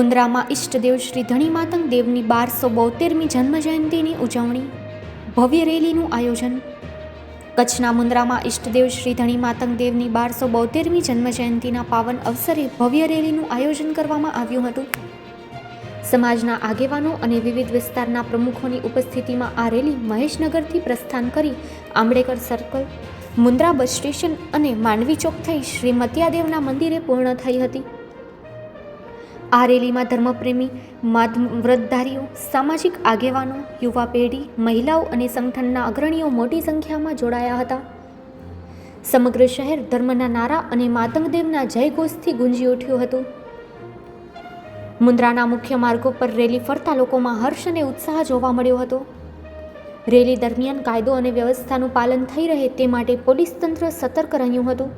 મુન્દ્રામાં ઈષ્ટદેવ શ્રી ધણી માતંગ દેવની બારસો બોતેરમી જન્મજયંતિની ઉજવણી. ભવ્ય રેલીનું આયોજન. કચ્છના મુન્દ્રામાં ઈષ્ટદેવ શ્રી ધણી માતંગ દેવની બારસો બોતેરમી જન્મજયંતિના પાવન અવસરે ભવ્ય રેલીનું આયોજન કરવામાં આવ્યું હતું. સમાજના આગેવાનો અને વિવિધ વિસ્તારના પ્રમુખોની ઉપસ્થિતિમાં આ રેલી મહેશનગરથી પ્રસ્થાન કરી Ambedkar circle, Mundra bus station અને માંડવી ચોક થઈ શ્રી મતિયાદેવના મંદિરે પૂર્ણ થઈ હતી. આ રેલીમાં ધર્મપ્રેમી વ્રતધારીઓ સામાજિક આગેવાનો, યુવા પેઢી, મહિલાઓ અને સંગઠનના અગ્રણીઓ મોટી સંખ્યામાં જોડાયા હતા. સમગ્ર શહેર ધર્મના નારા અને માતંગદેવના જયઘોષથી ગુંજી ઉઠ્યું હતું. મુન્દ્રાના મુખ્ય માર્ગો પર રેલી ફરતા લોકોમાં હર્ષ અને ઉત્સાહ જોવા મળ્યો હતો. રેલી દરમિયાન કાયદો અને વ્યવસ્થાનું પાલન થઈ રહે તે માટે પોલીસ તંત્ર સતર્ક રહ્યું હતું.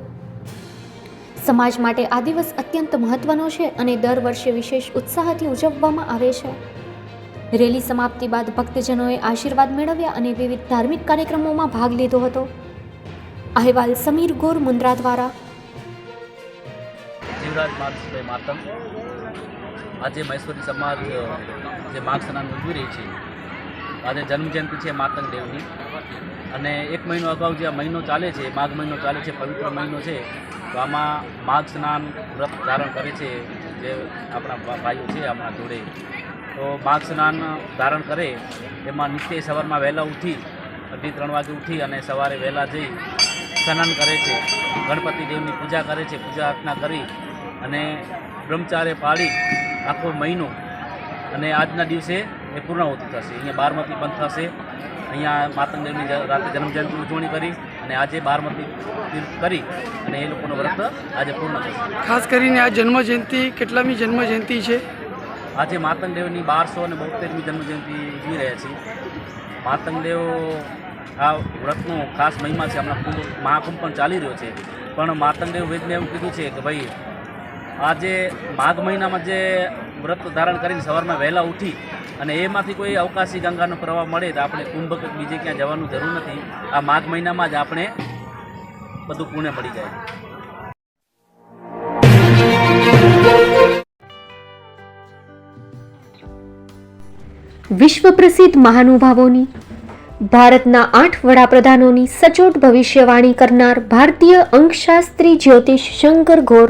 સમાજ માટે આ દિવસ અત્યંત મહત્વનો છે અને દર વર્ષે વિશેષ ઉત્સાહથી ઉજવવામાં આવે છે. રેલી સમાપ્તિ બાદ ભક્તજનોએ આશીર્વાદ મેળવ્યા અને વિવિધ ધાર્મિક કાર્યક્રમોમાં ભાગ લીધો હતો. અહેવાલ સમીર ગોર મુન્દ્રા દ્વારા આજે મહેશ્વરી સમાજ જે માર્ગ સ્નાન ઉજવી રહી છે. આજે જન્મજયંતિ છે માતંગ દેવની. અને એક મહિનો અગાઉ જે આ મહિનો ચાલે છે, માઘ મહિનો ચાલે છે, પવિત્ર મહિનો છે, તો આમાં માઘ સ્નાન વ્રત ધારણ કરે છે જે આપણા ભાઈઓ છે આપણા જોડે. તો માઘ સ્નાન ધારણ કરે, એમાં નિત્ય સવારમાં વહેલા ઉઠી, અઢી ત્રણ વાગે ઉઠી અને સવારે વહેલા જઈ સ્નાન કરે છે. ગણપતિ દેવની પૂજા કરે છે, પૂજા અર્ચના કરી અને બ્રહ્મચાર્ય પાળી આખો મહિનો. અને આજના દિવસે એ પૂર્ણાહુતિ થશે. અહીંયા બારમતી પણ થશે. અહીંયા માતંગદેવની રાતે જન્મજયંતિ ઉજવણી કરી અને આજે બારમતી તીર્થ કરી અને એ લોકોનો વ્રત આજે પૂર્ણ થશે. ખાસ કરીને આ જન્મજયંતિ કેટલામી જન્મજયંતિ છે? આજે માતંગદેવની બારસો અને બોતેરમી જન્મજયંતિ ઉજવી રહ્યા છીએ. માતંગદેવ આ વ્રતનો ખાસ મહિમા છે. હમણાં કુંભ મહાકુંભ પણ ચાલી રહ્યો છે. પણ માતંગદેવ વેદને એવું કીધું છે કે ભાઈ આજે માઘ મહિનામાં જે વ્રત ધારણ કરીને સવારમાં વહેલા ઉઠી અને એમાંથી કોઈ અવકાશી ગંગાનો પ્રવાહ મળે તો આપણે કુંભ બીજે ક્યાં જવાનું જરૂર નથી. આ માઘ મહિનામાં જ આપણે બધું પૂર્ણ મળી જાય. વિશ્વ પ્રસિદ્ધ મહાનુભાવોની, ભારતના આઠ વડાપ્રધાનોની સચોટ ભવિષ્યવાણી કરનાર ભારતીય અંકશાસ્ત્રી જ્યોતિષ શંકર ઘોર